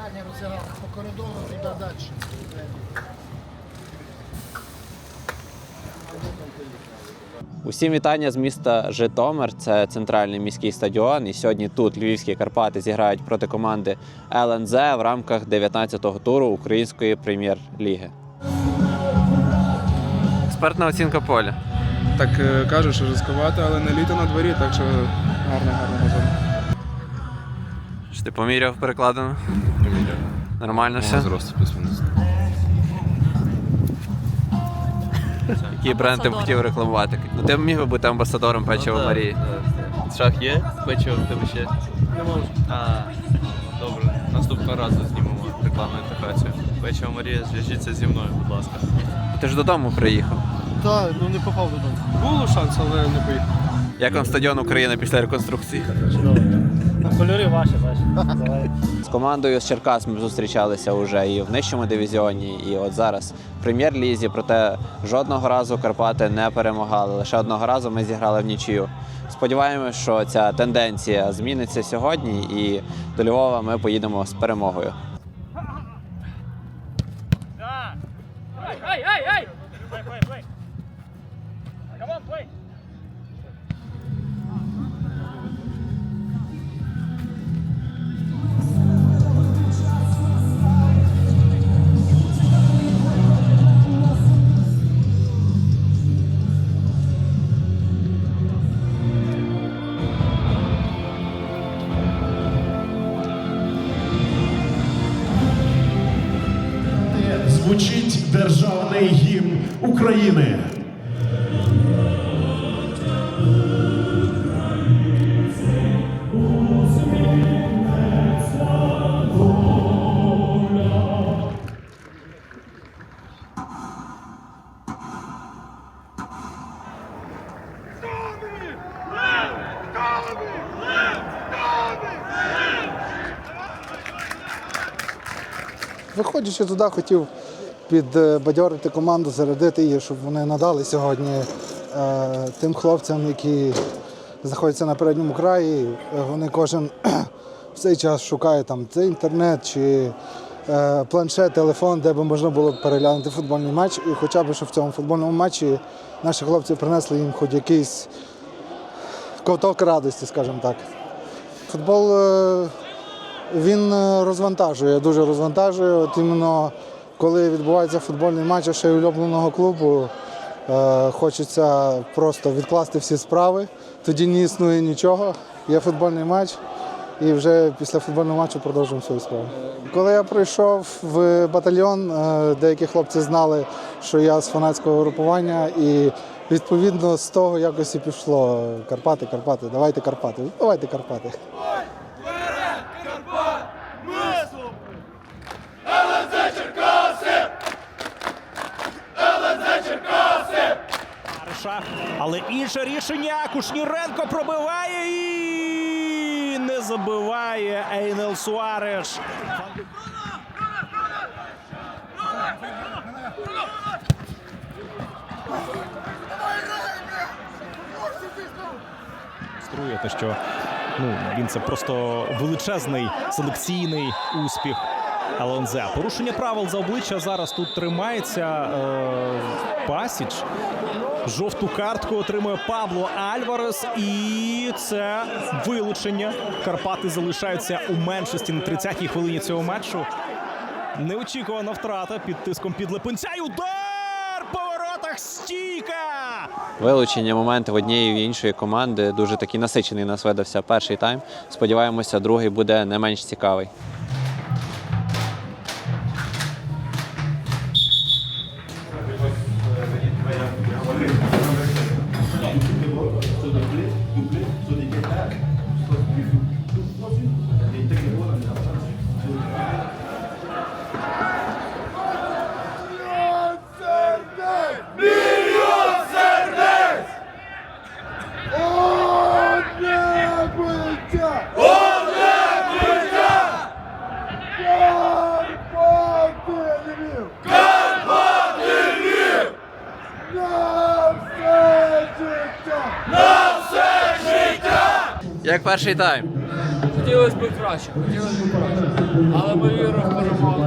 Таня розіграла по коридору туди далі. Усім вітання з міста Житомир. Це центральний міський стадіон. І сьогодні тут львівські Карпати зіграють проти команди ЛНЗ в рамках 19-го туру Української прем'єр-ліги. Експертна оцінка поля. Так е, кажуть, що ризикувати, але не літо на дворі, так що гарно, гарно газон. Чи ти поміряв перекладину? Нормально все? Зросту плюс-мінус. Який бренд ти б хотів рекламувати? Ну ти б міг би бути амбасадором печива Марії. Шах є? Печиво в тебе ще? Не можу. А, добре. Наступного разу знімемо рекламну інтеграцію. Печиво Марія, зв'яжіться зі мною, будь ласка. Ти ж додому приїхав. Так, ну не попав додому. Було шанс, але не поїхав. Як вам стадіон України після реконструкції? Кольори ваші, ваші. З командою з Черкас ми зустрічалися вже і в нижчому дивізіоні, і от зараз в прем'єр-лізі. Проте жодного разу Карпати не перемагали. Лише одного разу ми зіграли в нічию. Сподіваємось, що ця тенденція зміниться сьогодні, і до Львова ми поїдемо з перемогою. Державний гімн України. Виходячи туди, хотів підбадьорити команду, зарядити її, щоб вони надали сьогодні е, тим хлопцям, які знаходяться на передньому краї. Вони кожен в цей час шукає там це інтернет чи е, планшет, телефон, де би можна було переглянути футбольний матч. І хоча б що в цьому футбольному матчі наші хлопці принесли їм хоч якийсь ковток радості, скажімо так. Футбол е, він розвантажує, дуже розвантажує. От іменно коли відбувається футбольний матч, ще й улюбленого клубу, е, хочеться просто відкласти всі справи. Тоді не існує нічого. Є футбольний матч, і вже після футбольного матчу продовжуємо свою справу. Коли я прийшов в батальйон, е, деякі хлопці знали, що я з фанатського групування, і відповідно з того якось і пішло. Карпати, Карпати, давайте Карпати, давайте Карпати. Бариша. Але інше рішення. Кушніренко пробиває і не забиває Ейнел Суареш. Струє те, що ну, він це просто величезний селекційний успіх ЛНЗ. Порушення правил за обличчя зараз тут тримається е, Пасіч. Жовту картку отримує Пабло Альварес. І це вилучення. Карпати залишаються у меншості на 30-й хвилині цього матчу. Неочікувана втрата під тиском підлепенця. І удар по воротах стійка! Вилучення моментів однієї і іншої команди дуже такий насичений нас видався перший тайм. Сподіваємося, другий буде не менш цікавий. couplets Як перший тайм? Хотілося б краще, хотілося б краще. Але ми віримо перемогу.